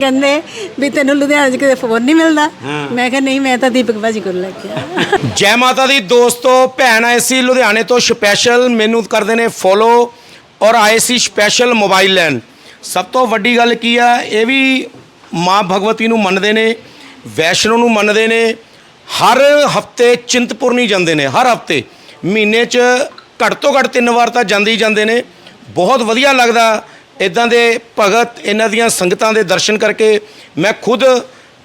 ਕਹਿੰਦੇ ਵੀ ਤੈਨੂੰ ਲੁਧਿਆਣੇ 'ਚ ਕਿਤੇ ਫੋਨ ਨਹੀਂ ਮਿਲਦਾ। ਮੈਂ ਕਿਹਾ ਨਹੀਂ ਮੈਂ ਤਾਂ ਦੀਪਕ ਭਾਜੀ ਕੋਲ ਲੈ ਕੇ ਜੈ ਮਾਤਾ ਦੀ ਦੋਸਤੋ ਭੈਣ ਆਏ ਸੀ ਲੁਧਿਆਣੇ ਤੋਂ ਸਪੈਸ਼ਲ ਮੈਨੂੰ ਕਰਦੇ ਨੇ ਫੋਲੋ ਔਰ ਆਏ ਸੀ ਸਪੈਸ਼ਲ ਮੋਬਾਈਲ ਲੈਣ। ਸਭ ਤੋਂ ਵੱਡੀ ਗੱਲ ਕੀ ਆ ਇਹ ਵੀ ਮਾਂ ਭਗਵਤੀ ਨੂੰ ਮੰਨਦੇ ਨੇ ਵੈਸ਼ਨੋ ਨੂੰ ਮੰਨਦੇ ਨੇ ਹਰ ਹਫ਼ਤੇ ਚਿੰਤਪੁਰਨੀ ਜਾਂਦੇ ਨੇ ਹਰ ਹਫ਼ਤੇ। ਮਹੀਨੇ 'ਚ ਘੱਟ ਤੋਂ ਘੱਟ ਤਿੰਨ ਵਾਰ ਤਾਂ ਜਾਂਦੇ ਹੀ ਜਾਂਦੇ ਨੇ। ਬਹੁਤ ਵਧੀਆ ਲੱਗਦਾ। ਇਦਾਂ ਦੇ ਭਗਤ ਇਹਨਾਂ ਦੀਆਂ ਸੰਗਤਾਂ ਦੇ ਦਰਸ਼ਨ ਕਰਕੇ ਮੈਂ ਖੁਦ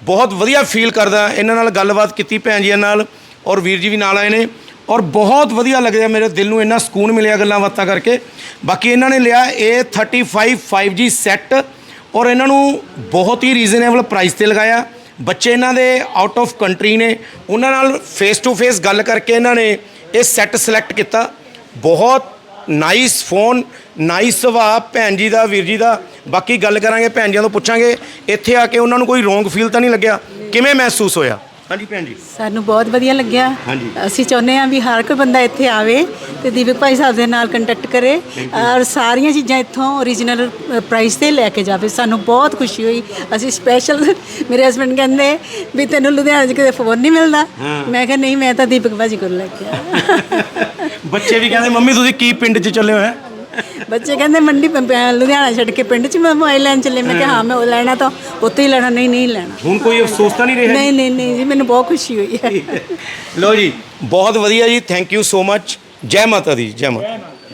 ਬਹੁਤ ਵਧੀਆ ਫੀਲ ਕਰਦਾ, ਇਹਨਾਂ ਨਾਲ ਗੱਲਬਾਤ ਕੀਤੀ ਭੈਣ ਜੀਆਂ ਨਾਲ ਔਰ ਵੀਰ ਜੀ ਵੀ ਨਾਲ ਆਏ ਨੇ ਔਰ ਬਹੁਤ ਵਧੀਆ ਲੱਗਿਆ ਮੇਰੇ ਦਿਲ ਨੂੰ, ਇੰਨਾ ਸਕੂਨ ਮਿਲਿਆ ਗੱਲਾਂ ਬਾਤਾਂ ਕਰਕੇ। ਬਾਕੀ ਇਹਨਾਂ ਨੇ ਲਿਆ A35 5G ਸੈੱਟ ਔਰ ਇਹਨਾਂ ਨੂੰ ਬਹੁਤ ਹੀ ਰੀਜ਼ਨੇਬਲ ਪ੍ਰਾਈਸ ਤੇ ਲਗਾਇਆ। ਬੱਚੇ ਇਹਨਾਂ ਦੇ ਆਊਟ ਆਫ ਕੰਟਰੀ ਨੇ, ਉਹਨਾਂ ਨਾਲ ਫੇਸ ਟੂ ਫੇਸ ਗੱਲ ਕਰਕੇ ਇਹਨਾਂ ਨੇ ਇਹ ਸੈੱਟ ਸਿਲੈਕਟ ਕੀਤਾ। ਬਹੁਤ ਨਾਈਸ ਫੋਨ ਨਾਈਸ ਸੁਭਾਅ ਭੈਣ ਜੀ ਦਾ, ਵੀਰ ਜੀ ਦਾ। ਬਾਕੀ ਗੱਲ ਕਰਾਂਗੇ, ਭੈਣ ਜੀਆਂ ਤੋਂ ਪੁੱਛਾਂਗੇ। ਇੱਥੇ ਆ ਕੇ ਉਹਨਾਂ ਨੂੰ ਕੋਈ ਰੋਂਗ ਫੀਲ ਤਾਂ ਨਹੀਂ ਲੱਗਿਆ? ਕਿਵੇਂ ਮਹਿਸੂਸ ਹੋਇਆ? ਹਾਂਜੀ ਭੈਣ ਜੀ। ਸਾਨੂੰ ਬਹੁਤ ਵਧੀਆ ਲੱਗਿਆ। ਹਾਂਜੀ। ਅਸੀਂ ਚਾਹੁੰਦੇ ਹਾਂ ਵੀ ਹਰ ਕੋਈ ਬੰਦਾ ਇੱਥੇ ਆਵੇ ਤੇ ਦੀਪਕ ਭਾਈ ਸਾਹਿਬ ਦੇ ਨਾਲ ਕੰਟੈਕਟ ਕਰੇ ਔਰ ਸਾਰੀਆਂ ਚੀਜ਼ਾਂ ਇੱਥੋਂ ਓਰੀਜਨਲ ਪ੍ਰਾਈਸ ਤੇ ਲੈ ਕੇ ਜਾਵੇ। ਸਾਨੂੰ ਬਹੁਤ ਖੁਸ਼ੀ ਹੋਈ। ਅਸੀਂ ਸਪੈਸ਼ਲ ਮੇਰੇ ਹਸਬੰਡ ਕਹਿੰਦੇ ਵੀ ਤੈਨੂੰ ਲੁਧਿਆਣੇ 'ਚ ਕਿਤੇ ਫੋਨ ਨਹੀਂ ਮਿਲਦਾ। ਮੈਂ ਕਿਹਾ ਨਹੀਂ ਮੈਂ ਤਾਂ ਦੀਪਕ ਭਾਜੀ ਕੋਲ ਲੈ ਕੇ ਆ ਬੱਚੇ ਵੀ ਕਹਿੰਦੇ ਮੰਮੀ ਤੁਸੀਂ ਕੀ ਪਿੰਡ 'ਚ ਚੱਲੇ ਹੋਏ? ਬੱਚੇ ਕਹਿੰਦੇ ਮੰਡੀ ਪ- ਪ- ਲੁਧਿਆਣਾ ਛੱਡ ਕੇ ਪਿੰਡ 'ਚ ਮੈਂ ਮੋਬਾਈਲ ਲੈਣ ਚੱਲੇ। ਮੈਂ ਕਿਹਾ ਹਾਂ ਮੈਂ ਉਹ ਲੈਣਾ ਤਾਂ ਉੱਥੇ ਹੀ ਲੈਣਾ ਨਹੀਂ ਨਹੀਂ ਲੈਣਾ। ਹੁਣ ਕੋਈ ਅਫਸੋਸ ਤਾਂ ਨਹੀਂ ਰਿਹਾ ਨਹੀਂ ਨਹੀਂ ਨਹੀਂ ਜੀ ਮੈਨੂੰ ਬਹੁਤ ਖੁਸ਼ੀ ਹੋਈ ਹੈ। ਲੋ ਜੀ ਬਹੁਤ ਵਧੀਆ ਜੀ ਥੈਂਕ ਯੂ ਸੋ ਮਚ ਜੈ ਮਾਤਾ ਦੀ ਜੈ ਮਾਤਾ